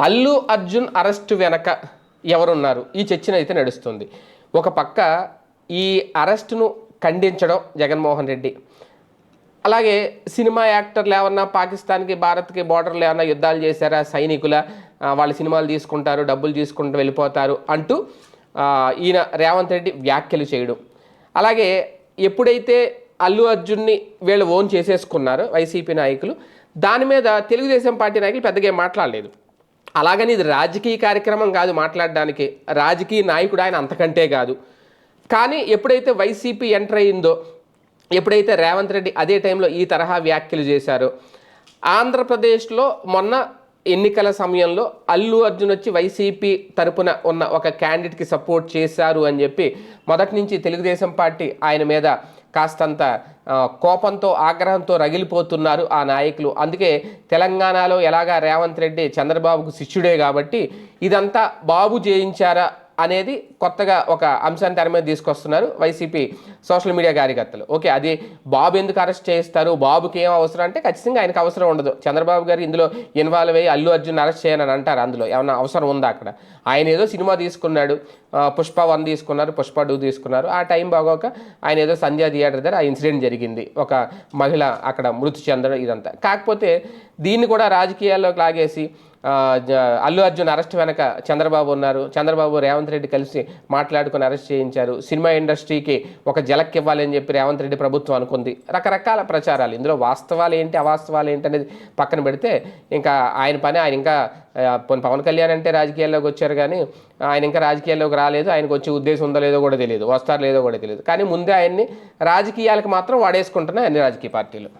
Allu Arjun arrest వెనక ఎవరున్నారు? ఈ చర్చన అయితే నడుస్తుంది. ఒక పక్క ఈ అరెస్టును ఖండించడం జగన్మోహన్ రెడ్డి. అలాగే సినిమా యాక్టర్లు ఏమన్నా పాకిస్తాన్కి భారత్కి బోర్డర్లు ఏమన్నా యుద్ధాలు చేశారా? సైనికుల వాళ్ళ వాళ్ళు సినిమాలు తీసుకుంటారు డబ్బులు తీసుకుంటూ వెళ్ళిపోతారు అంటూ ఈయన రేవంత్ రెడ్డి వ్యాఖ్యలు చేయడం. అలాగే ఎప్పుడైతే అల్లు అర్జున్ని వీళ్ళు ఓన్ చేసేసుకున్నారో వైసీపీ నాయకులు దాని మీద తెలుగుదేశం పార్టీ నాయకులు పెద్దగా మాట్లాడలేదు. అలాగని ఇది రాజకీయ కార్యక్రమం కాదు మాట్లాడడానికి. రాజకీయ నాయకుడు ఆయన అంతకంటే కాదు. కానీ ఎప్పుడైతే వైసీపీ ఎంటర్ అయిందో ఎప్పుడైతే రేవంత్ రెడ్డి అదే టైంలో ఈ తరహా వ్యాఖ్యలు చేశారో ఆంధ్రప్రదేశ్లో మొన్న ఎన్నికల సమయంలో అల్లు అర్జున్ వచ్చి వైసీపీ తరపున ఉన్న ఒక క్యాండిడేట్కి సపోర్ట్ చేశారు అని చెప్పి మొదటి నుంచి తెలుగుదేశం పార్టీ ఆయన మీద కాస్తంత కోపంతో ఆగ్రహంతో రగిలిపోతున్నారు ఆ నాయకులు. అందుకే తెలంగాణలో ఎలాగా రేవంత్ రెడ్డి చంద్రబాబుకు శిష్యుడే కాబట్టి ఇదంతా బాబు చేయించారా అనేది కొత్తగా ఒక అంశాన్ని తెర మీద తీసుకొస్తున్నారు వైసీపీ సోషల్ మీడియా కార్యకర్తలు. ఓకే అది బాబు ఎందుకు అరెస్ట్ చేస్తారు? బాబుకి ఏం అవసరం? అంటే ఖచ్చితంగా ఆయనకు అవసరం ఉండదు. చంద్రబాబు గారు ఇందులో ఇన్వాల్వ్ అయ్యి అల్లు అర్జున్ అరెస్ట్ చేయనని అంటారు అందులో. ఏమన్నా అవసరం ఉందా అక్కడ? ఆయన ఏదో సినిమా తీసుకున్నాడు. పుష్ప వన్ తీసుకున్నారు పుష్ప టూ తీసుకున్నారు. ఆ టైం బాగోక ఆయన ఏదో సంధ్యా థియేటర్ దగ్గర ఆ ఇన్సిడెంట్ జరిగింది. ఒక మహిళ అక్కడ మృతి చెందడం ఇదంతా. కాకపోతే దీన్ని కూడా రాజకీయాల్లోకి లాగేసి అల్లు అర్జున్ అరెస్ట్ వెనక చంద్రబాబు ఉన్నారు. చంద్రబాబు రేవంత్ రెడ్డి కలిసి మాట్లాడుకుని అరెస్ట్ చేయించారు. సినిమా ఇండస్ట్రీకి ఒక జలక్ ఇవ్వాలని చెప్పి రేవంత్ రెడ్డి ప్రభుత్వం అనుకుంది. రకరకాల ప్రచారాలు. ఇందులో వాస్తవాలు ఏంటి అవాస్తవాలు ఏంటి అనేది పక్కన పెడితే ఇంకా ఆయన పని ఆయన ఇంకా పవన్ కళ్యాణ్ అంటే రాజకీయాల్లోకి వచ్చారు కానీ ఆయన ఇంకా రాజకీయాల్లోకి రాలేదు. ఆయనకు వచ్చే ఉద్దేశం ఉందో లేదో కూడా తెలియదు. వస్తారో లేదో కూడా తెలియదు. కానీ ముందే ఆయన్ని రాజకీయాలకు మాత్రం వాడేసుకుంటున్నాయి అన్ని రాజకీయ పార్టీలు.